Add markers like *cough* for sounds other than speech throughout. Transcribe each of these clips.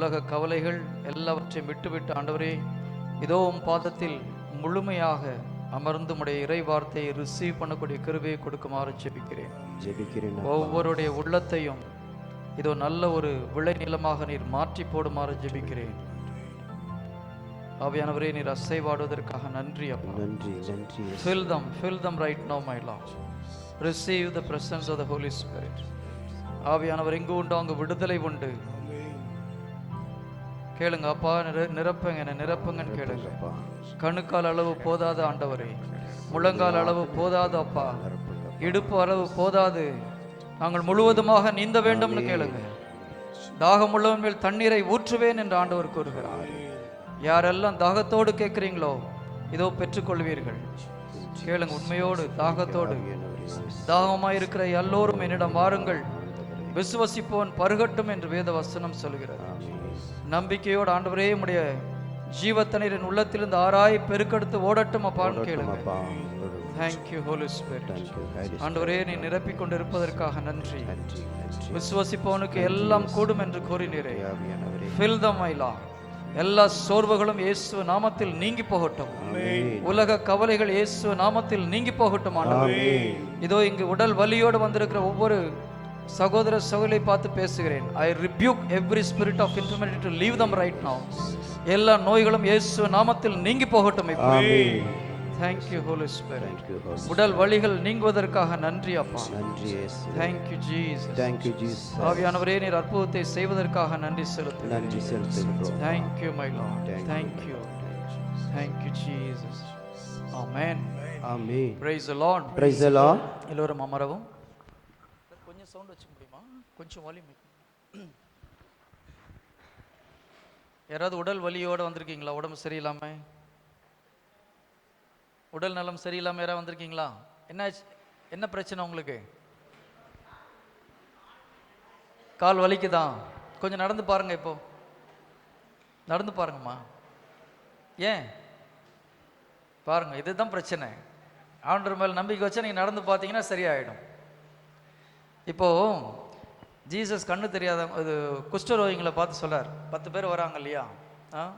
உலக கவலைகள் எல்லாவற்றையும் விட்டுவிட்டு ஆண்டவரே இதோ உம் பாதத்தில் முழுமையாக அமர்ந்து உடைய இறை வார்த்தையை ரிசீவ் பண்ணக்கூடிய கிருபையை கொடுக்குமாறு ஜெபிக்கிறேன் ஜெபிக்கிறேன். ஒவ்வொருடைய உள்ளத்தையும் இதோ நல்ல ஒரு விளை நிலமாக நீர் மாற்றி போடுமாறு ஜெபிக்கிறேன் ஆவியானவரே நீர் அசைவாடுவதற்காக நன்றி அப்பா நன்றி நன்றி. Fill them, fill them right now, my Lord. Receive the presence of the Holy Spirit. ஆவியானவர் எங்கு உண்டோ அங்கு விடுதலை உண்டு கேளுங்க அப்பா நிர- நிரப்புங்க என்ன நிரப்புங்கன்னு கேளுங்க. கணுக்கால் அளவு போதாத ஆண்டவரே. முழங்கால் அளவு போதாது அப்பா. இடுப்பு அளவு போதாது. நாங்கள் முழுவதுமாக நீந்த வேண்டும்னு கேளுங்க. தாகம் உள்ளவன் மேல் தண்ணீரை ஊற்றுவேன் என்று ஆண்டவர் கூறுகிறார். யாரெல்லாம் தாகத்தோடு கேட்குறீங்களோ இதோ பெற்றுக்கொள்வீர்கள். கேளுங்க உண்மையோடு தாகத்தோடு. தாகமாய் இருக்கிற எல்லோரும் என்னிடம் வாருங்கள். விசுவசிப்பவன் பருகட்டும் என்று வேத வசனம் சொல்கிறது. நம்பிக்கையோடு ஆண்டவரே உடைய ஜீவத்தனரின் உள்ளத்திலிருந்து ஆராய் பெருக்கெடுத்து ஓடட்டும் அப்பான்னு கேளுங்க தேங்க்யூ ஹோலி ஸ்பிரிட் ஆண்டவரே நீ நிரப்பிக் கொண்டிருப்பதற்காக நன்றி விசுவசிப்பவனுக்கு எல்லாம் கூடும் என்று கூறினீரே. ஃபில் த மைலா எல்லா சோர்வுகளும் இயேசு நாமத்தில் நீங்கி போகட்டும். உலக கவலைகள் இயேசு நாமத்தில் நீங்கி போகட்டும் ஆண்டவரே. இதோ இங்கு உடல் வலியோடு வந்திருக்கிற ஒவ்வொரு சகோதர சகோதரை பார்த்து பேசுகிறேன். I rebuke every spirit of infirmity to leave them right now எல்லா நோய்களும் இயேசு நாமத்தில் நீங்கி போகட்டும் தேங்க்யூ ஹோலி ஸ்பிரிட் உடல் வலிகள் நீங்குவதற்காக நன்றி அப்பா. நன்றி தேங்க்யூ ஜீசஸ் தேங்க்யூ ஜீசஸ் ஆவியானவரே நீர் அற்புதத்தை செய்வதற்காக நன்றி செலுத்து நன்றி செலுத்துகிறோம். Thank you my lord Thank you. Thank you thank you Jesus amen amen praise the lord praise the lord எல்லோரும் அமரவும். சவுண்ட் வச்சுக்க முடியுமா? கொஞ்சம் வால்யூம் யாராவது உடல் வலியோட வந்திருக்கீங்களா? உடம்பு சரியில்லாம? உடல் நலம் சரியில்லாம யாராவது வந்திருக்கீங்களா? என்ன ஆச்சு? என்ன பிரச்சனை உங்களுக்கு? கால் வலிக்குதா? கொஞ்சம் நடந்து பாருங்க இப்போ. நடந்து பாருங்கம்மா. ஏன்? பாருங்க இதுதான் பிரச்சனை. ஆண்டர் மேல் நம்பிக்கை வச்சா நீங்க நடந்து பார்த்தீங்கன்னா சரியாயிடும். இப்போது ஜீசஸ் கண்ணு தெரியாத இது குஷ்டரோகிங்களை பார்த்து சொல்லார். பத்து பேர் வராங்க இல்லையா? ஆ?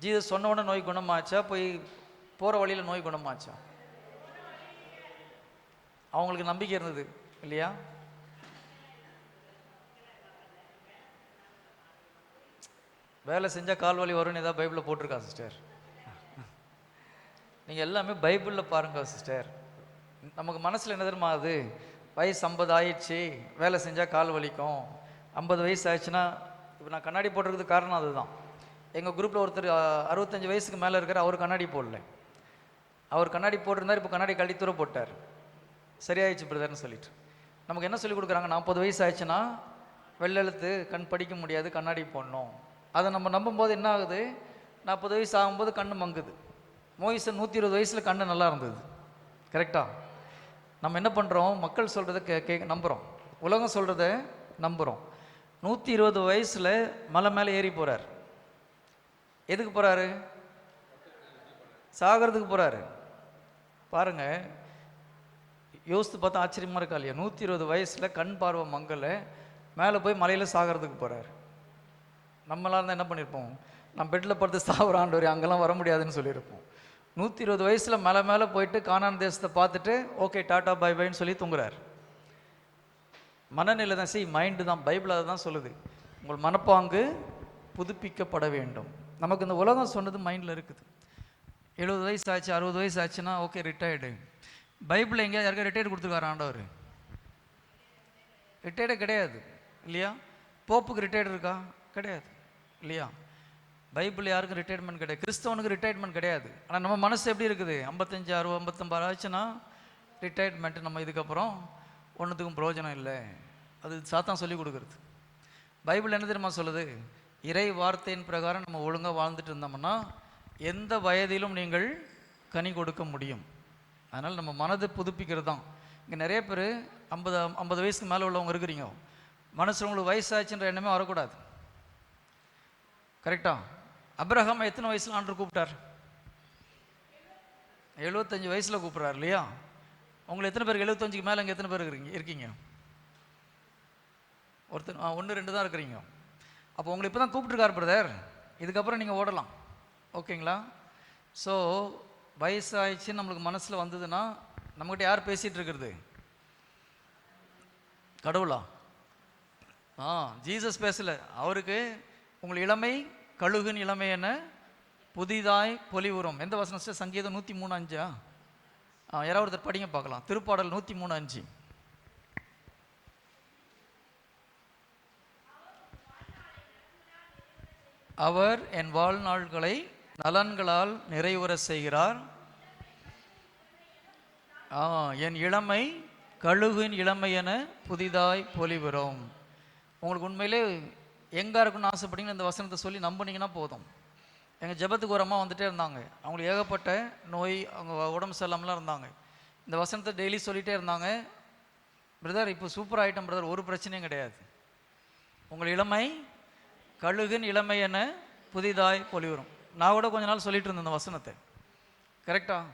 ஜீசஸ் சொன்ன உடனே நோய் குணமாச்சா? போய் போகிற வழியில் நோய் குணமாச்சா? அவங்களுக்கு நம்பிக்கை இருந்தது இல்லையா? வேலை செஞ்சால் கால் வலி வரும்னு ஏதாவது பைபிளில் போட்டிருக்கா சிஸ்டர் நீங்கள் எல்லாமே பைபிளில் பாருங்க சிஸ்டர் நமக்கு மனசில் என்ன தெரியுமா அது? வயசு ஐம்பது ஆயிடுச்சு வேலை செஞ்சால் கால் வலிக்கும். ஐம்பது வயசு ஆயிடுச்சுன்னா இப்போ நான் கண்ணாடி போடுறதுக்கு காரணம் அதுதான். எங்கள் குரூப்பில் ஒருத்தர் அறுபத்தஞ்சு வயசுக்கு மேலே இருக்கார் அவர் கண்ணாடி போடல. அவர் கண்ணாடி போட்டிருந்தார் இப்போ கண்ணாடி கழித்துற போட்டார். சரியாயிடுச்சு பிரதர்னு சொல்லிட்டு. நமக்கு என்ன சொல்லி கொடுக்குறாங்க? நாற்பது வயசு ஆயிடுச்சுன்னா வெள்ளெழுத்து கண் படிக்க முடியாது கண்ணாடி போடணும். அதை நம்ம நம்பும்போது என்ன ஆகுது? நாற்பது வயசு ஆகும்போது கண் மங்குது. மோயிசன் நூற்றி இருபது வயசில் கண் நல்லா இருந்தது. கரெக்டாக நம்ம என்ன பண்ணுறோம் மக்கள் சொல்கிறத கே கே நம்புகிறோம் உலகம் சொல்கிறத நம்புகிறோம் நூற்றி இருபது வயசில் மலை மேலே ஏறி போகிறார் எதுக்கு போகிறாரு சாகிறதுக்கு போகிறாரு பாருங்க. யோசித்து பார்த்தா ஆச்சரியமாக இருக்கா இல்லையா? நூற்றி இருபது வயசில் கண் பார்வை மங்கலை மேலே போய் மலையில் சாகிறதுக்கு போகிறார் நம்மளாம் இருந்தால் என்ன பண்ணியிருப்போம் நம்ம பெட்டில் படுத்து சாகுற ஆண்டவர் அங்கெல்லாம் வர முடியாதுன்னு சொல்லியிருப்போம். நூற்றி இருபது வயசில் மேலே மேலே போயிட்டு கானான் தேசத்தை பார்த்துட்டு ஓகே டாடா பை பைன்னு சொல்லி தூங்குறார். மனநிலை தான் சரி மைண்டு தான் பைபிள் அதை தான் சொல்லுது. உங்கள் மனப்பாங்கு புதுப்பிக்கப்பட வேண்டும். நமக்கு இந்த உலகம் சொன்னது மைண்டில் இருக்குது. எழுபது வயசு ஆச்சு அறுபது வயசு ஆச்சுன்னா ஓகே ரிட்டையர்டு பைபிள் எங்கேயாவது யாருக்கா ரிட்டையர்டு கொடுத்துருக்காரு ஆண்டவர்? ரிட்டையர்டே கிடையாது இல்லையா? போப்புக்கு ரிட்டையர்டு இருக்கா? கிடையாது இல்லையா? பைபிள் யாருக்கும் ரிட்டையர்மெண்ட் கிடையாது. கிறிஸ்தவனுக்கு ரிட்டையர்மெண்ட் கிடையாது. ஆனால் நம்ம மனசு எப்படி இருக்குது? ஐம்பத்தஞ்சு அறுபது ஐம்பத்தொம்பது ஆச்சுன்னா ரிட்டையர்மெண்ட் நம்ம இதுக்கப்புறம் ஒன்றுத்துக்கும் பிரயோஜனம் இல்லை. அது சாத்தான் சொல்லி கொடுக்குறது. பைபிள் என்ன தெரியுமா சொல்லுது? இறை வார்த்தையின் பிரகாரம் நம்ம ஒழுங்காக வாழ்ந்துட்டு இருந்தோம்னா எந்த வயதிலும் நீங்கள் கனி கொடுக்க முடியும். அதனால் நம்ம மனதை புதுப்பிக்கிறது தான். இங்கே நிறைய பேர் ஐம்பது ஐம்பது வயசுக்கு மேலே உள்ளவங்க இருக்கிறீங்க. மனசில் உங்களுக்கு வயசாச்சுன்ற எண்ணமே வரக்கூடாது. கரெக்டாக அப்ரஹாம் எத்தனை வயசில் ஆண்டு கூப்பிட்டார்? எழுபத்தஞ்சு வயசில் கூப்பிட்றாரு இல்லையா? உங்களை எத்தனை பேருக்கு எழுபத்தஞ்சுக்கு மேலே இங்கே எத்தனை பேர் இருக்கிறீங்க? இருக்கீங்க. ஒருத்தர் ஒன்று ரெண்டு தான் இருக்கிறீங்க. அப்போ உங்களை இப்போ தான் கூப்பிட்ருக்காரு பிரதர் இதுக்கப்புறம் நீங்கள் ஓடலாம். ஓகேங்களா? ஸோ வயசாகிடுச்சு நம்மளுக்கு மனசில் வந்ததுன்னா நம்மகிட்ட யார் பேசிகிட்டு இருக்கிறது? கடவுளா? ஆ ஜீசஸ் பேசலை. அவருக்கு உங்கள் இளமை கழுகின் இளமை புதிதாய் பொலிவுறும் எந்த வசனம் சார்? சங்கீதம் நூற்றி மூணு அஞ்சா? ஆ யாராவது ஒருத்தர் படிங்க பார்க்கலாம். திருப்பாடல் நூற்றி மூணு அஞ்சு. அவர் என் வாழ்நாள்களை நலன்களால் நிறைவுற செய்கிறார். ஆ என் இளமை கழுகின் இளமை என புதிதாய் பொலிவரும் உங்களுக்கு உண்மையிலே எங்கே இருக்குன்னு ஆசைப்பட்டீங்கன்னு இந்த வசனத்தை சொல்லி நம்புனீங்கன்னா போதும். எங்கள் ஜெபத்துக்கு ஒரு அம்மா வந்துகிட்டே இருந்தாங்க. அவங்களுக்கு ஏகப்பட்ட நோய் அவங்க உடம்பு சரியில்லாமலாம் இருந்தாங்க. இந்த வசனத்தை டெய்லி சொல்லிகிட்டே இருந்தாங்க. பிரதர் இப்போ சூப்பர் ஆகிட்டோம் பிரதர் ஒரு பிரச்சனையும் கிடையாது. உங்கள் இளமை கழுகின் இளமை என புதிதாய் பொலிவரும் நான் கூட கொஞ்ச நாள் சொல்லிட்டு இருந்தேன் இந்த வசனத்தை. கரெக்டாக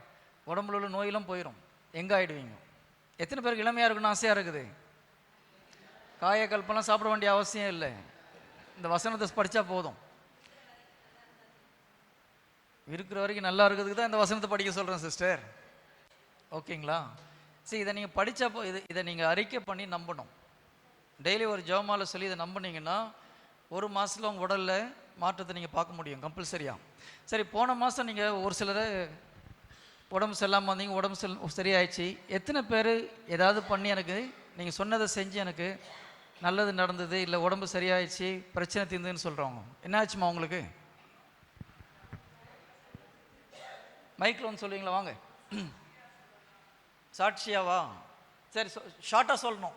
உடம்புல உள்ள நோயெல்லாம் போயிடும் எங்கே ஆயிடுவீங்க? எத்தனை பேருக்கு இளமையாக இருக்குன்னு ஆசையாக இருக்குது? காயக்கல்பெல்லாம் சாப்பிட வேண்டிய அவசியம் இல்லை. இந்த வசனத்தை படித்தா போதும். இருக்கிற வரைக்கும் நல்லா இருக்கிறதுக்கு தான் இந்த வசனத்தை படிக்க சொல்கிறேன் சிஸ்டர் ஓகேங்களா? சரி இதை நீங்கள் படித்தப்போ இது இதை நீங்கள் அறிக்கை பண்ணி நம்பணும். டெய்லி ஒரு ஜோமால சொல்லி இதை நம்புனீங்கன்னா ஒரு மாதத்தில் உங்கள் உடலில் மாற்றத்தை நீங்கள் பார்க்க முடியும் கம்பல்சரியாக சரி போன மாதம் நீங்கள் ஒரு சிலரை உடம்பு சரியில்லாமல் வந்தீங்க உடம்பு சரி சரியாயிடுச்சு. எத்தனை பேர் ஏதாவது பண்ணி எனக்கு நீங்கள் சொன்னதை செஞ்சு எனக்கு நல்லது நடந்தது இல்லை உடம்பு சரியாயிடுச்சு பிரச்சனை தீர்ந்துன்னு சொல்கிறவங்க என்ன ஆச்சுமா உங்களுக்கு மைக்கில் வந்து சொல்லுவீங்களா? வாங்க. சாட்சியாவா சரி ஷார்ட்டாக சொல்லணும்.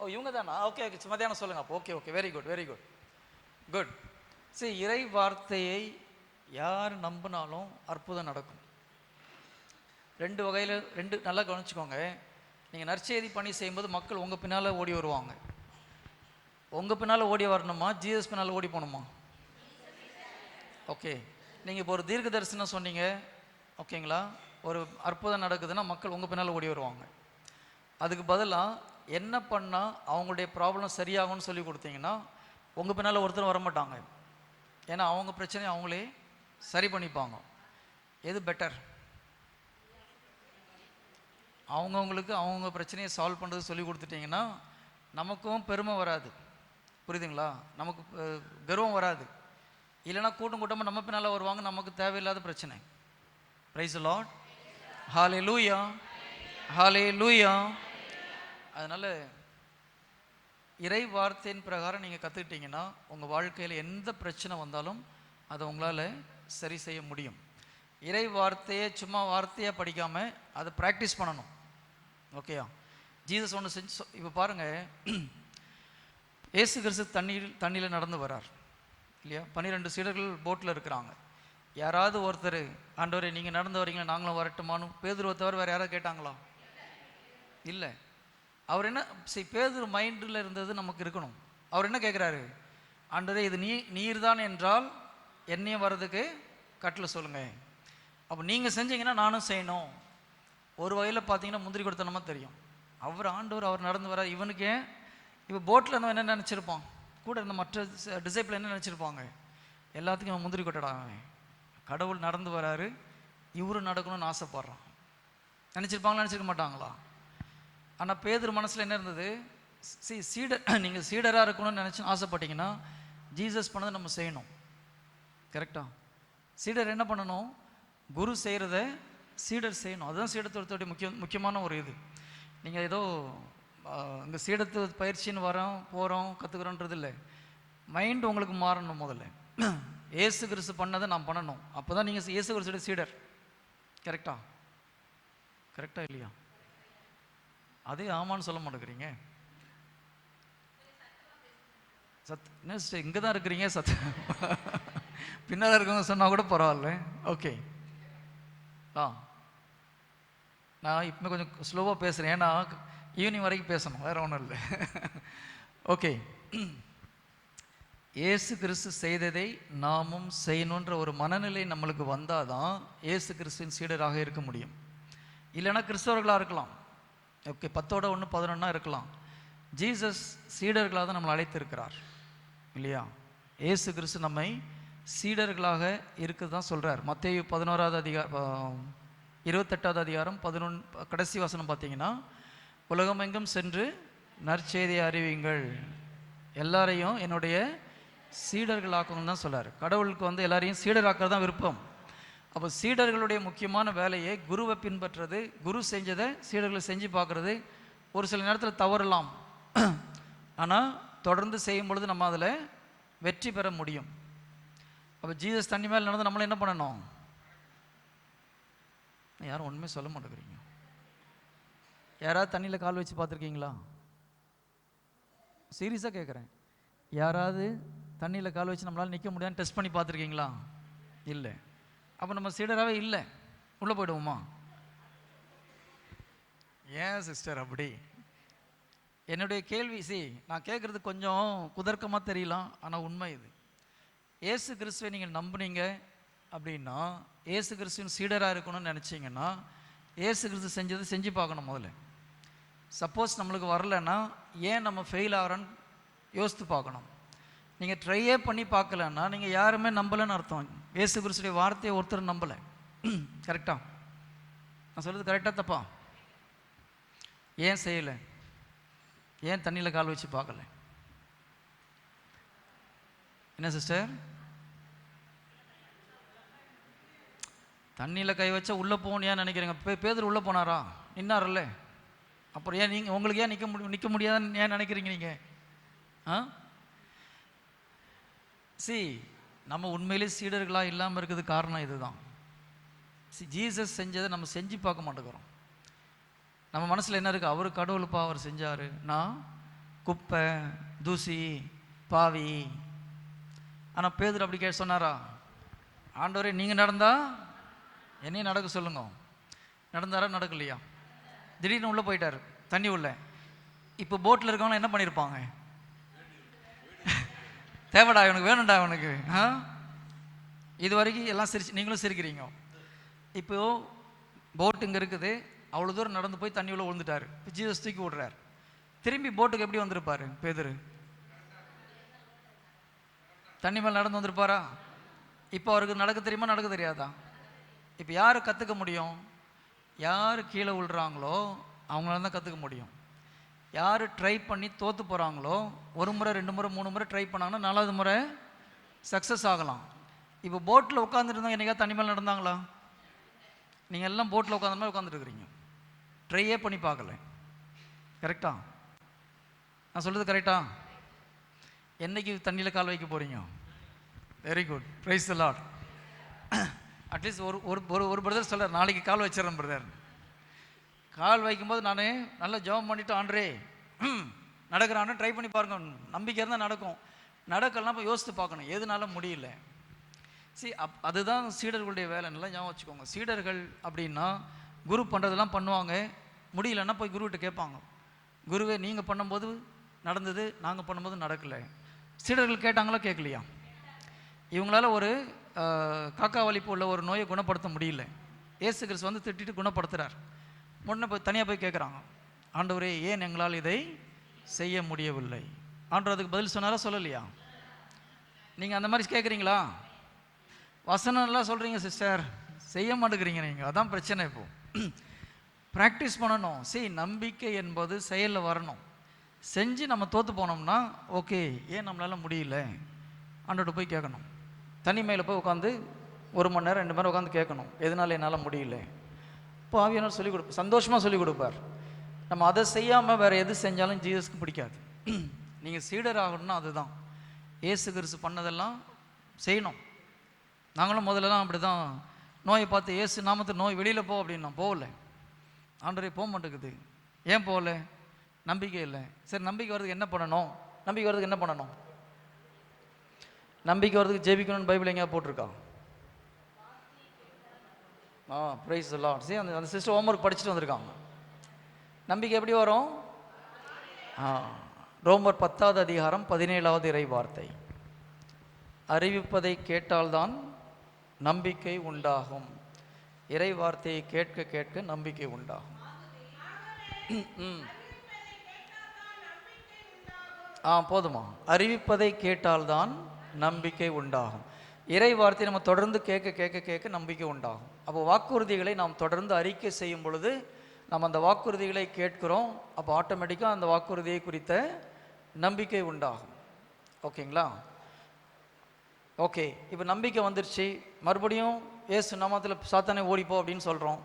ஓ இவங்க தானா? ஓகே ஓகே மத்தியானம் சொல்லுங்க. அப்போ okay okay very good very good good சரி இறை வார்த்தையை யார் நம்பினாலும் அற்புதம் நடக்கும். ரெண்டு வகையில் ரெண்டு நல்லா கவனிச்சுக்கோங்க. நீங்கள் நற்செய்தி பணி செய்யும்போது மக்கள் உங்கள் பின்னால் ஓடி வருவாங்க. உங்கள் பின்னால் ஓடி வரணுமா? ஜிஎஸ் பின்னால் ஓடி போகணுமா? ஓகே நீங்கள் இப்போ ஒரு தீர்க்க தரிசனம் சொன்னீங்க ஓகேங்களா ஒரு அற்புதம் நடக்குதுன்னா மக்கள் உங்கள் பின்னால் ஓடி வருவாங்க. அதுக்கு பதிலாக என்ன பண்ணால் அவங்களுடைய ப்ராப்ளம் சரியாகும்னு சொல்லி கொடுத்தீங்கன்னா உங்கள் பின்னால் ஒருத்தர் வரமாட்டாங்க. ஏன்னா அவங்க பிரச்சனையை அவங்களே சரி பண்ணிப்பாங்க. எது பெட்டர் அவங்கவுங்களுக்கு அவங்கவுங்க பிரச்சனையை சால்வ் பண்ணுறது சொல்லி கொடுத்துட்டிங்கன்னா நமக்கும் பெருமை வராது. புரியுதுங்களா? நமக்கு கர்வம் வராது. இல்லைன்னா கூட்டம் கூட்டமாக நம்ம பின்னால் வருவாங்க நமக்கு தேவையில்லாத பிரச்சனை. ப்ரைஸ் லாட் ஹாலே லூயா ஹாலே லூயா அதனால் இறை வார்த்தையின் பிரகாரம் நீங்கள் கற்றுக்கிட்டீங்கன்னா உங்கள் வாழ்க்கையில் எந்த பிரச்சனை வந்தாலும் அதை உங்களால் சரி செய்ய முடியும். இறை வார்த்தையை சும்மா வார்த்தையாக படிக்காமல் அதை ப்ராக்டிஸ் பண்ணணும். ஓகேயா ஜீசஸ் ஒன்று செஞ்சு இப்போ பாருங்கள் ஏசு கிறிஸ்து தண்ணீர் தண்ணியில் நடந்து வரார். இல்லையா? பன்னிரெண்டு சீடர்கள் போட்டில் இருக்கிறாங்க. யாராவது ஒருத்தர் ஆண்டவரே நீங்கள் நடந்து வரீங்களா? நாங்களும் வரட்டுமான்னு? பேதுருவை தவிர வேறு யாராவது கேட்டாங்களா? இல்லை. அவர் என்ன சரி பேதுரு மைண்டில் இருந்தது நமக்கு இருக்கணும். அவர் என்ன கேட்குறாரு ஆண்டவரே இது நீ நீர் தான் என்றால் என்னையும் வர்றதுக்கு கட்டில் சொல்லுங்கள் அப்போ நீங்கள் செஞ்சீங்கன்னா நானும் செய்யணும். ஒரு வகையில் பார்த்தீங்கன்னா முந்திரி கொடுத்தனமா தெரியும். அவர் ஆண்டவர் அவர் நடந்து வர இவனுக்கு இப்போ போட்டில் இருந்தவன் என்ன நினச்சிருப்பான் கூட இருந்த மற்ற டிசைப்பில் என்ன நினச்சிருப்பாங்க? எல்லாத்துக்கும் அவன் முந்திரி கொட்டடா கடவுள் நடந்து வராரு. இவரும் நடக்கணும்னு ஆசைப்படுறான். நினச்சிருப்பாங்களா நினச்சிருக்க மாட்டாங்களா? ஆனால் பேதர் மனசில் என்ன இருந்தது? சி சீடர் *clears throat* நீங்கள் சீடராக இருக்கணும்னு நினச்சி ஆசைப்பட்டீங்கன்னா ஜீசஸ் பண்ணதை நம்ம செய்யணும். கரெக்டாக சீடர் என்ன பண்ணணும்? குரு செய்கிறத சீடர் செய்யணும். அதுதான் சீடத்துவத்துடைய முக்கிய முக்கியமான ஒரு இது. நீங்கள் ஏதோ இங்கே சீடத்து பயிற்சின்னு வரோம் போகிறோம் கற்றுக்குறோன்றது இல்லை. மைண்ட் உங்களுக்கு மாறணும் முதல்ல. *clears throat* ஏசு கிறிஸ்து பண்ணதை நான் பண்ணணும். அப்போ தான் நீங்கள் ஏசு கிறிஸ்துடைய சீடர். கரெக்டா கரெக்டா இல்லையா? அதே ஆமான்னு சொல்ல மாட்டேங்கிறீங்க. சத் என்ன இங்கே தான் இருக்கிறீங்க? சத் *laughs* பின்னால் இருக்கவங்க சொன்னால் கூட பரவாயில்ல. Okay ah. நான் இப்போ கொஞ்சம் ஸ்லோவாக பேசுகிறேன் ஏன்னா ஈவினிங் வரைக்கும் பேசணும். வேறு ஒன்றும் இல்லை. ஓகே ஏசு கிறிஸ்து செய்ததை நாமும் செய்யணுன்ற ஒரு மனநிலை நம்மளுக்கு வந்தால் தான் ஏசு கிறிஸ்துவின் சீடராக இருக்க முடியும். இல்லைன்னா கிறிஸ்தவர்களாக இருக்கலாம். ஓகே பத்தோட ஒன்று பதினொன்னா இருக்கலாம். ஜீசஸ் சீடர்களாக தான் நம்மளை அழைத்திருக்கிறார். இல்லையா? ஏசு கிறிஸ்து நம்மை சீடர்களாக இருக்குது தான் சொல்கிறார் மத்திய பதினோராவது அதிகாரம் இருபத்தெட்டாவது அதிகாரம் பதினொன்று கடைசி வசனம் பார்த்தீங்கன்னா உலகமெங்கும் சென்று நற்செய்தியை அறிவியுங்கள். எல்லாரையும் என்னுடைய சீடர்களாக்கணும்னு தான் சொல்கிறார் கடவுளுக்கு வந்து எல்லாரையும் சீடராக்கிறது தான் விருப்பம். அப்போ சீடர்களுடைய முக்கியமான வேலையை குருவை பின்பற்றுறது குரு செஞ்சதை சீடர்களை செஞ்சு பார்க்குறது ஒரு சில நேரத்தில் தவறலாம். ஆனால் தொடர்ந்து செய்யும் பொழுது நம்ம அதில் வெற்றி பெற முடியும். அப்போ ஜீசஸ் தண்ணி மேலே நடந்து நம்மளை என்ன பண்ணணும்? யாரும் ஒன்றுமே சொல்ல மாட்டேங்கிறீங்க. யாராவது தண்ணியில் கால் வச்சு பார்த்துருக்கீங்களா? சீரியஸாக கேட்குறேன் யாராவது தண்ணியில் கால் வச்சு நம்மளால் நிற்க முடியாதுன்னு டெஸ்ட் பண்ணி பார்த்துருக்கீங்களா? இல்லை. அப்போ நம்ம சீடராகவே இல்லை. உள்ளே போயிடுவோமா? ஏன் சிஸ்டர் அப்படி? என்னுடைய கேள்வி சி நான் கேட்குறது கொஞ்சம் குதர்க்கமாக தெரியலாம் ஆனால் உண்மை இது. ஏசு கிறிஸ்துவை நீங்கள் நம்புனீங்க அப்படின்னா ஏசு கிறிஸ்துவின் சீடராக இருக்கணும்னு நினச்சிங்கன்னா ஏசு கிறிஸ்து செஞ்சது செஞ்சு பார்க்கணும் முதல்ல. சப்போஸ் நம்மளுக்கு வரலன்னா ஏன் நம்ம ஃபெயில் ஆகிறோன்னு யோசித்து பார்க்கணும். நீங்கள் ட்ரையே பண்ணி பார்க்கலன்னா நீங்கள் யாருமே நம்பலைன்னு அர்த்தம். ஏசு கிறிஸ்துடைய வார்த்தையை ஒருத்தர் நம்பலை. கரெக்டாக *clears throat* நான் சொல்கிறது கரெக்டாக தப்பா? ஏன் செய்யலை? ஏன் தண்ணியில் கால் வச்சு பார்க்கல? என்ன சிஸ்டர் தண்ணியில் கை வச்சா உள்ளே போகணும் ஏன் நினைக்கிறீங்க. பே பேதர் உள்ளே போனாரா? நின்னார்ல அப்புறம் ஏன் நீங்கள் உங்களுக்கு ஏன் நிற்க முடியும் நிற்க முடியாதுன்னு ஏன் நினைக்கிறீங்க நீங்கள் ஆ? சி நம்ம உண்மையிலே சீடர்களாக இல்லாமல் இருக்கிறது காரணம் இதுதான். சி ஜீசஸ் செஞ்சதை நம்ம செஞ்சு பார்க்க மாட்டேங்கிறோம். நம்ம மனசில் என்ன இருக்குது அவர் கடவுளுப்பா அவர் செஞ்சார். நான் குப்பை தூசி பாவி. ஆனால் பேதர் அப்படி கே சொன்னாரா? ஆண்டவரே நீங்கள் நடந்தால் என்னையும் நடக்க சொல்லுங்க. நடந்தாரா நடக்கலையா? திடீர்னு உள்ளே போயிட்டார். தண்ணி உள்ள. இப்போ போட்டில் இருக்கவங்க என்ன பண்ணியிருப்பாங்க தேவைடா இவனுக்கு வேணும்டா இவனுக்கு. ஆ? இது வரைக்கும் எல்லாம் சிரிச்சு நீங்களும் சிரிக்கிறீங்க. இப்போ போட் இங்கே இருக்குது. அவ்வளோ தூரம் நடந்து போய் தண்ணி உள்ள விழுந்துட்டார். இப்போ ஜீசஸ் தூக்கி விடுறாரு. திரும்பி போட்டுக்கு எப்படி வந்திருப்பாரு? பேதரு தண்ணி மேலே நடந்து வந்திருப்பாரா? இப்போ அவருக்கு நடக்க தெரியுமா? நடக்க தெரியாதா? இப்போ யார் கற்றுக்க முடியும்? யார் கீழே விழுறாங்களோ அவங்களால தான் கற்றுக்க முடியும். யார் ட்ரை பண்ணி தோற்று போகிறாங்களோ ஒரு முறை ரெண்டு முறை மூணு முறை ட்ரை பண்ணாங்கன்னா நாலாவது முறை சக்ஸஸ் ஆகலாம். இப்போ போட்டில் உட்காந்துருந்தாங்க என்றைக்கா தனிமேல் மேலே நடந்தாங்களா? நீங்கள் எல்லாம் போட்டில் உட்காந்த மாதிரி உட்காந்துட்டு ட்ரையே பண்ணி பார்க்கல. கரெக்டா நான் சொல்கிறது கரெக்டா என்றைக்கு தண்ணியில் கால் வைக்க போகிறீங்க very good praise the lord at least ஒரு ஒரு ஒரு ஒரு பிரதர் சொல்கிறார் நாளைக்கு கால் வச்சிடறேன் பிரதர். கால் வைக்கும்போது நான் நல்லா ஜெபம் பண்ணிட்டு ஆண்ட்ரே நடக்கிறான்னு ட்ரை பண்ணி பாருங்க. நம்பிக்கை இருந்தால் நடக்கும். நடக்கலாம் இப்போ யோசித்து பார்க்கணும். எதுனால முடியல? சி அப் அதுதான் சீடர்களுடைய வேலை. நல்லா ஞாபகம் வச்சுக்கோங்க. சீடர்கள் அப்படின்னா குரு பண்ணுறதெல்லாம் பண்ணுவாங்க. முடியலன்னா போய் குருக்கிட்ட கேட்பாங்க. குருவே நீங்கள் பண்ணும்போது நடந்தது நாங்கள் பண்ணும்போது நடக்கலை. சீடர்கள் கேட்டாங்களா கேட்கலையா? இவங்களால ஒரு காக்கா வலிப்பு உள்ள ஒரு நோயை குணப்படுத்த முடியல. ஏசு கிறிஸ்து வந்து திட்டிட்டு குணப்படுத்துகிறார் முன்ன போய் தனியாக போய் கேட்குறாங்க ஆண்டவரே ஏன் எங்களால் இதை செய்ய முடியவில்லை? ஆண்டவர் அதுக்கு பதில் சொன்னாரா சொல்லலையா? நீங்கள் அந்த மாதிரி கேட்குறீங்களா வசனம்லாம் சொல்கிறீங்க சிஸ்டர். செய்ய மாட்டேங்கிறீங்க நீங்கள் அதான் பிரச்சனை இப்போ. ப்ராக்டிஸ் பண்ணணும். See நம்பிக்கை என்பது செயலில் வரணும். செஞ்சு நம்ம தோற்று போனோம்னா ஓகே ஏன் நம்மளால் முடியல? ஆண்டோட்ட போய் கேட்கணும் தனிமையில் போய் உட்காந்து ஒரு மணி நேரம் ரெண்டு மணி நேரம் உட்காந்து கேட்கணும். எதனால என்னால் முடியல? இப்போ ஆவியானவர் சொல்லிக் கொடுப்பார் சந்தோஷமாக சொல்லிக் கொடுப்பார். நம்ம அதை செய்யாமல் வேறு எது செஞ்சாலும் ஜீசஸ்க்கு பிடிக்காது. *clears throat* நீங்கள் சீடர் ஆகணும்னா அதுதான். ஏசு கிறிஸ்து பண்ணதெல்லாம் செய்யணும். நாங்களும் முதல்லலாம் அப்படி தான் நோயை பார்த்து ஏசு நாமத்து நோய் வெளியில் போ அப்படின்னு நான் போகல. ஆண்டரே போக மாட்டேங்குது. ஏன் போகல? நம்பிக்கை இல்லை. சரி நம்பிக்கை வர்றதுக்கு என்ன பண்ணணும்? நம்பிக்கை வர்றதுக்கு என்ன பண்ணணும்? நம்பிக்கை வரதுக்கு ஜெபிக்கணும்னு பைபிள் எங்கேயா போட்டிருக்கா? ஆ ப்ரைஸ் எல்லாம் சரி அந்த அந்த சிஸ்டர் ஹோம்ஒர்க் படிச்சுட்டு வந்திருக்காங்க. நம்பிக்கை எப்படி வரும்? ஆ ரோமர் பத்தாவது அதிகாரம் பதினேழாவது இறை வார்த்தை. அறிவிப்பதை கேட்டால்தான் நம்பிக்கை உண்டாகும். இறை வார்த்தையை கேட்க கேட்க நம்பிக்கை உண்டாகும். ஆ போதுமா. அறிவிப்பதை கேட்டால்தான் நம்பிக்கை உண்டாகும். இறை வார்த்தை நம்ம தொடர்ந்து கேட்க கேட்க கேட்க நம்பிக்கை உண்டாகும். அப்போ வாக்குறுதிகளை நாம் தொடர்ந்து அறிக்கை செய்யும் பொழுது நம்ம அந்த வாக்குறுதிகளை கேட்கிறோம். அப்போ ஆட்டோமேட்டிக்காக அந்த வாக்குறுதியை குறித்த நம்பிக்கை உண்டாகும். ஓகேங்களா? ஓகே இப்போ நம்பிக்கை வந்துருச்சு. மறுபடியும் ஏசு நாமத்தில் சாத்தானே ஓடிப்போ அப்படின்னு சொல்கிறோம்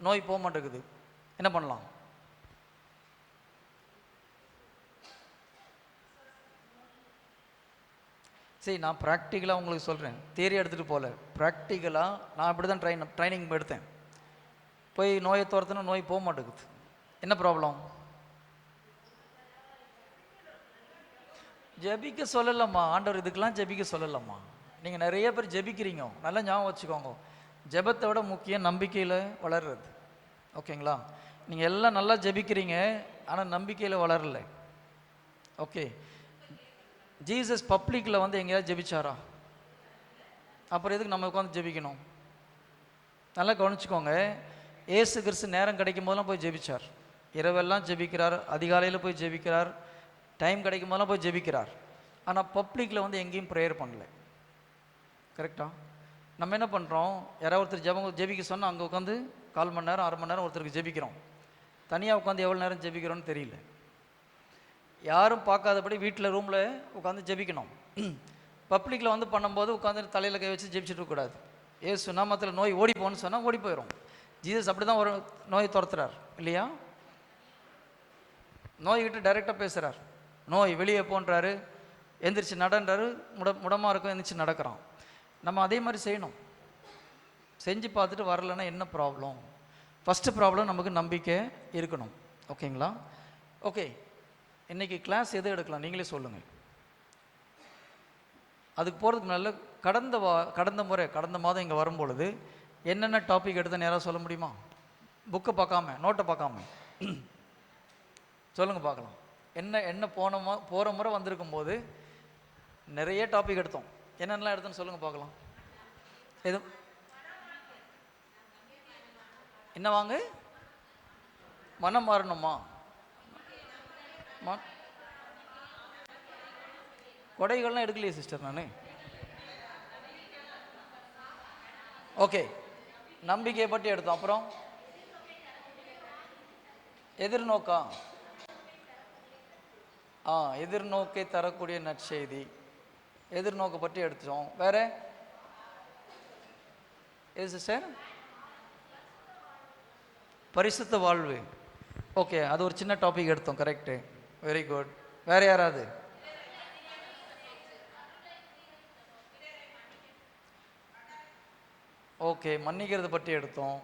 நோய் போக மாட்டேங்குது. என்ன பண்ணலாம்? சரி நான் ப்ராக்டிக்கலாக உங்களுக்கு சொல்கிறேன் தேரி எடுத்துகிட்டு போகல ப்ராக்டிக்கலாக நான் அப்படி தான் ட்ரைன் ட்ரைனிங் எடுத்தேன். போய் நோயை துரத்துனா நோய் போக மாட்டேங்குது. என்ன ப்ராப்ளம் ஜெபிக்க சொல்லலம்மா. ஆண்டவர் இதுக்கெல்லாம் ஜெபிக்க சொல்லலம்மா. நீங்கள் நிறைய பேர் ஜெபிக்கிறீங்க. நல்லா ஞாபகம் வச்சுக்கோங்க. ஜபத்தை விட முக்கியம் நம்பிக்கையில் வளர்றது. ஓகேங்களா? நீங்கள் எல்லாம் நல்லா ஜெபிக்கிறீங்க ஆனால் நம்பிக்கையில் வளரல. ஓகே. ஜீசஸ் பப்ளிக்கில் வந்து எங்கேயாவது ஜெபிச்சாரா? அப்புறம் எதுக்கு நம்ம உட்காந்து ஜெபிக்கணும்? நல்லா கவனிச்சுக்கோங்க. ஏசு கிறிஸ்து நேரம் கிடைக்கும் போதெல்லாம் போய் ஜெபிச்சார். இரவெல்லாம் ஜெபிக்கிறார் அதிகாலையில் போய் ஜெபிக்கிறார் டைம் கிடைக்கும் போதெல்லாம் போய் ஜெபிக்கிறார். ஆனால் பப்ளிக்கில் வந்து எங்கேயும் ப்ரேயர் பண்ணல. கரெக்டா? நம்ம என்ன பண்ணுறோம் யாராவது ஒருத்தர் ஜெபம் ஜெபிக்க சொன்னால் அங்கே உட்காந்து கால் மணி நேரம் அரை மணி நேரம் ஒருத்தருக்கு ஜெபிக்கிறோம். தனியாக உட்காந்து எவ்வளோ நேரம் ஜெபிக்கிறோன்னு தெரியல. யாரும் பார்க்காதபடி வீட்டில் ரூமில் உட்காந்து ஜெபிக்கணும். *clears throat* பப்ளிக்கில் வந்து பண்ணும்போது உட்காந்து தலையில் கை வச்சு ஜெபிச்சுட்டு இருக்கக்கூடாது. ஏசு நாமத்தில் நோய் ஓடி போகணும்னு சொன்னால் ஓடி போயிடும் ஜீசஸ் அப்படி தான் ஒரு நோயை துரத்துறார். இல்லையா? நோய்கிட்ட டைரெக்டாக பேசுகிறார் நோய் வெளியே போன்றாரு எந்திரிச்சு நடன்றாரு முட முடமாக இருக்கும் எந்திரிச்சு நடக்கிறான். நம்ம அதே மாதிரி செய்யணும். செஞ்சு பார்த்துட்டு வரலைன்னா என்ன ப்ராப்ளம் ஃபஸ்ட்டு ப்ராப்ளம் நமக்கு நம்பிக்கை இருக்கணும். ஓகேங்களா ஓகே இன்றைக்கி கிளாஸ் எதை எடுக்கலாம்? நீங்களே சொல்லுங்கள் அதுக்கு போகிறதுக்கு நல்ல கடந்த வா கடந்த முறை கடந்த மாதம் இங்கே வரும்பொழுது என்னென்ன டாபிக் எடுத்த நேராக சொல்ல முடியுமா? புக்கை பார்க்காம நோட்டை பார்க்காம. சொல்லுங்கள் பார்க்கலாம். என்ன என்ன போன மா போகிற முறை வந்திருக்கும் போது நிறைய டாபிக் எடுத்தோம். என்னென்னலாம் எடுத்தோன்னு சொல்லுங்கள் பார்க்கலாம். எது? என்ன வாங்க? மனம் மாறணுமா? ம. கொடைகள்லாம் எடுக்கலையே சிஸ்டர் நான். ஓகே நம்பிக்கையை பற்றி எடுத்தோம். அப்புறம் எதிர்நோக்கா? ஆ எதிர்நோக்கை தரக்கூடிய நற்செய்தி. எதிர்நோக்கை பற்றி எடுத்தோம். வேற? எது சிஸ்டர் பரிசுத்த வாழ்வு. ஓகே அது ஒரு சின்ன டாபிக் எடுத்தோம் கரெக்டு வெரி குட் வேற யாராவது? ஓகே மன்னிக்கிறது பற்றி எடுத்தோம்.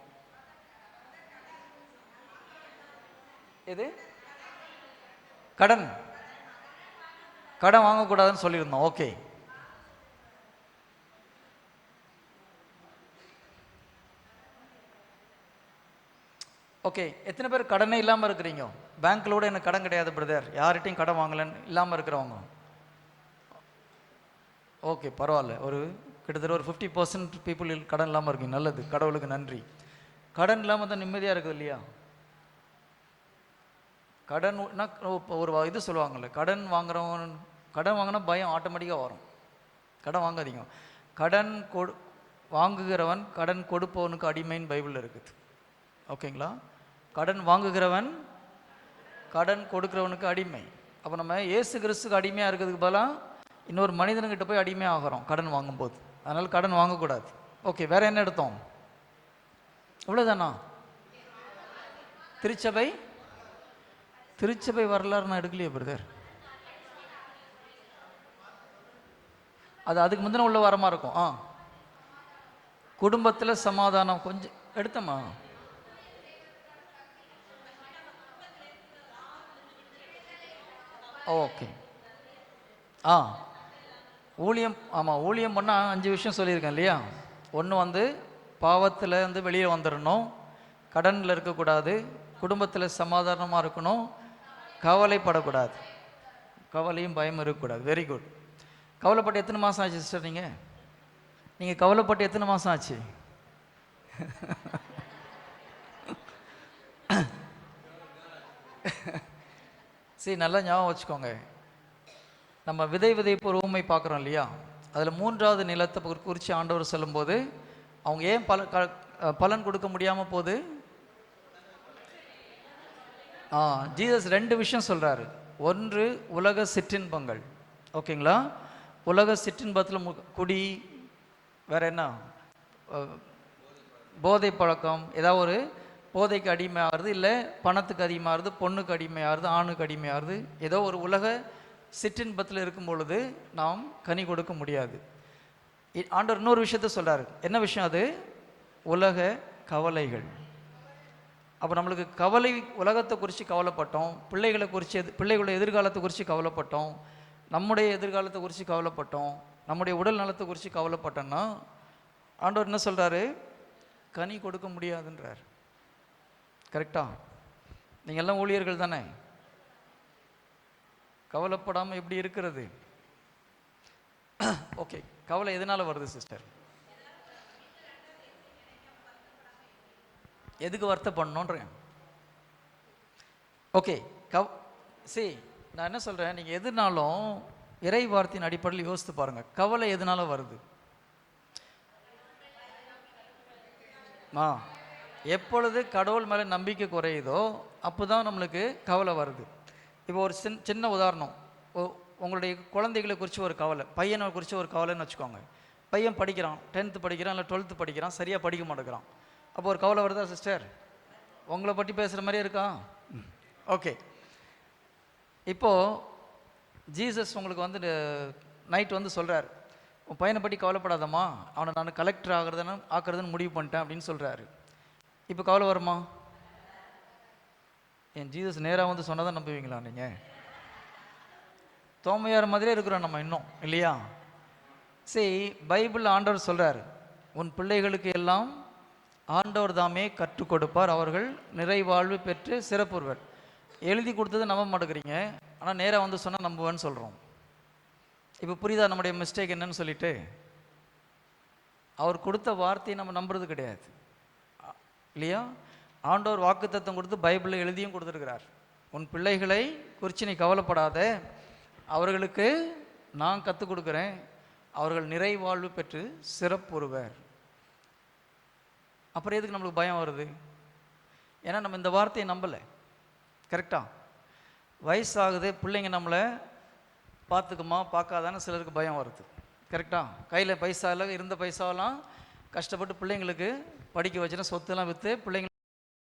எது? கடன். கடன் வாங்கக்கூடாதுன்னு சொல்லியிருந்தோம். ஓகே ஓகே எத்தனை பேர் கடனே இல்லாமல் இருக்கிறீங்க? பேங்க்கிலோட எனக்கு கடன் கிடையாது பிரதர் யார்கிட்டையும் கடன் வாங்கலன்னு இல்லாமல் இருக்கிறவங்க. ஓகே பரவாயில்ல. ஒரு கிட்டத்தட்ட ஒரு ஃபிஃப்டி பர்சன்ட் பீப்புள் கடன் இல்லாமல் இருக்கீங்க. நல்லது. கடவுளுக்கு நன்றி. கடன் இல்லாமல் தான் நிம்மதியாக இருக்குது இல்லையா? கடன் இப்போ ஒரு இது சொல்லுவாங்கல்ல கடன் வாங்குறவன் கடன் வாங்கினா பயம் ஆட்டோமேட்டிக்காக வரும். கடன் வாங்காதீங்க. கடன் கொடு வாங்குகிறவன் கடன் கொடுப்பவனுக்கு அடிமைன்னு பைபிளில் இருக்குது. ஓகேங்களா கடன் வாங்குகிறவன் கடன் கொடுக்குறவனுக்கு அடிமை. அப்போ நம்ம ஏசு கிறிஸ்துக்கு அடிமையாக இருக்கிறதுக்கு பதிலாக இன்னொரு மனிதனுக்கிட்ட போய் அடிமையாக ஆகிறோம் கடன் வாங்கும்போது. அதனால் கடன் வாங்கக்கூடாது. ஓகே வேறு என்ன எடுத்தோம்? இவ்வளோதானா திருச்சபை? திருச்சபை வரலாறு நான் எடுக்கலையே பிரதர். அது அதுக்கு முந்தின உள்ள வரமாக இருக்கும். ஆ. குடும்பத்தில் சமாதானம் கொஞ்சம் எடுத்தம்மா ஓகே. ஆ. ஊழியம் ஆமாம் ஊழியம் பண்ணால் அஞ்சு விஷயம் சொல்லியிருக்கேன் இல்லையா? ஒன்று வந்து பாவத்தில் இருந்து வெளியே வந்துடணும் கடனில் இருக்கக்கூடாது குடும்பத்தில் சமாதானமாக இருக்கணும் கவலைப்படக்கூடாது. கவலையும் பயமும் இருக்கக்கூடாது. வெரி குட் கவலைப்பட்டு எத்தனை மாதம் ஆச்சு சிஸ்டர் நீங்கள் நீங்கள் கவலைப்பட்டு எத்தனை மாதம் ஆச்சு? *laughs* சரி நல்லா ஞாபகம் வச்சுக்கோங்க. நம்ம விதை விதைப்பு ரூமை பார்க்குறோம் இல்லையா? அதில் மூன்றாவது நிலத்தை குறித்து ஆண்டவர் சொல்லும்போது அவங்க ஏன் பல பலன் கொடுக்க முடியாமல் போகுது? ஆ ஜீசஸ் ரெண்டு விஷயம் சொல்கிறாரு ஒன்று உலக சிற்றின்பங்கள் ஓகேங்களா? உலக சிற்றின்பத்தில் மு குடி வேற என்ன? போதை பழக்கம் ஏதாவது ஒரு போதைக்கு அடிமையாகிறது இல்லை பணத்துக்கு அதிகமாகிறது பொண்ணுக்கு அடிமையாகிறது ஆணுக்கு அடிமையாகிறது. ஏதோ ஒரு உலக சிற்றின்பத்தில் இருக்கும் பொழுது நாம் கனி கொடுக்க முடியாது. இ- ஆண்டவர் இன்னொரு விஷயத்த சொல்கிறார் என்ன விஷயம் அது? உலக கவலைகள். அப்போ நம்மளுக்கு கவலை உலகத்தை குறித்து கவலைப்பட்டோம் பிள்ளைகளை குறித்து எது பிள்ளைகளோட எதிர்காலத்தை குறித்து கவலைப்பட்டோம் நம்முடைய எதிர்காலத்தை குறித்து கவலைப்பட்டோம் நம்முடைய உடல் நலத்தை குறித்து கவலைப்பட்டோம்னா ஆண்டவர் என்ன சொல்கிறாரு கனி கொடுக்க முடியாதுன்றார். கரெக்டா நீங்கள் எல்லாம் ஊழியர்கள் தானே? கவலைப்படாமல் எப்படி இருக்கிறது? *clears throat* ஓகே கவலை எதனால் வருது சிஸ்டர் எதுக்கு வருத்தப்படணுன்றேன்? ஓகே கவ் சி நான் என்ன சொல்கிறேன் நீங்கள் எதுனாலும் இறை வார்த்தையின் அடிப்படையில் யோசித்து பாருங்கள் கவலை எதனால வருது? ஆ. எப்பொழுது கடவுள் மேலே நம்பிக்கை குறையுதோ அப்போ தான் நம்மளுக்கு கவலை வருது. இப்போ ஒரு சின் சின்ன உதாரணம். உங்களுடைய குழந்தைகளை குறித்து ஒரு கவலை பையனை குறித்து ஒரு கவலைன்னு வச்சுக்கோங்க. பையன் படிக்கிறான் டென்த்து படிக்கிறான் இல்லை டுவெல்த்து படிக்கிறான் சரியாக படிக்க மாட்டேங்கிறான். அப்போ ஒரு கவலை வருதா சிஸ்டர் உங்களை பற்றி பேசுகிற மாதிரியே இருக்கா? ஓகே இப்போது ஜீசஸ் உங்களுக்கு வந்து நைட் வந்து சொல்கிறார் உன் பையனை பற்றி கவலைப்படாதம்மா. அவனை நான் கலெக்டர் ஆகிறதுன்னு ஆக்குறதுன்னு முடிவு பண்ணிட்டேன் அப்படின்னு சொல்கிறாரு இப்போ கவலை வருமா? என் ஜீசஸ் நேராக வந்து சொன்னதான் நம்புவீங்களா நீங்கள் தோமையார் மாதிரியே இருக்கிறோம் நம்ம இன்னும் இல்லையா? சரி பைபிள் ஆண்டவர் சொல்கிறார் உன் பிள்ளைகளுக்கு எல்லாம் ஆண்டவர் தாமே கற்றுக் கொடுப்பார். அவர்கள் நிறைவாழ்வு பெற்று சிறப்புறுவர். எழுதி கொடுத்தது நம்ப மாட்டேங்கிறீங்க. ஆனால் நேராக வந்து சொன்னால் நம்புவேன்னு சொல்கிறோம் இப்போ புரியுதா நம்முடைய மிஸ்டேக் என்னன்னு சொல்லிட்டு? அவர் கொடுத்த வார்த்தையை நம்ம நம்புறது கிடையாது. இல்லையா? ஆண்டோர் வாக்குத்தத்தம் கொடுத்து பைபிளில் எழுதியும் கொடுத்துருக்கிறார். உன் பிள்ளைகளை குறித்து நீ கவலைப்படாத. அவர்களுக்கு நான் கற்றுக் கொடுக்குறேன். அவர்கள் நிறைவாழ்வு பெற்று சிறப்புறுவர். அப்புறம் எதுக்கு நம்மளுக்கு பயம் வருது? ஏன்னா நம்ம இந்த வார்த்தையை நம்பலை. கரெக்டா? வயசாகுது பிள்ளைங்க நம்மளை பார்த்துக்குமா பார்க்காதான்னு சிலருக்கு பயம் வருது. கரெக்டாக கையில் பைசா இல்லை இருந்த பைசாவெல்லாம் கஷ்டப்பட்டு பிள்ளைங்களுக்கு படிக்க வச்சுனா சொத்தெல்லாம் விற்று பிள்ளைங்க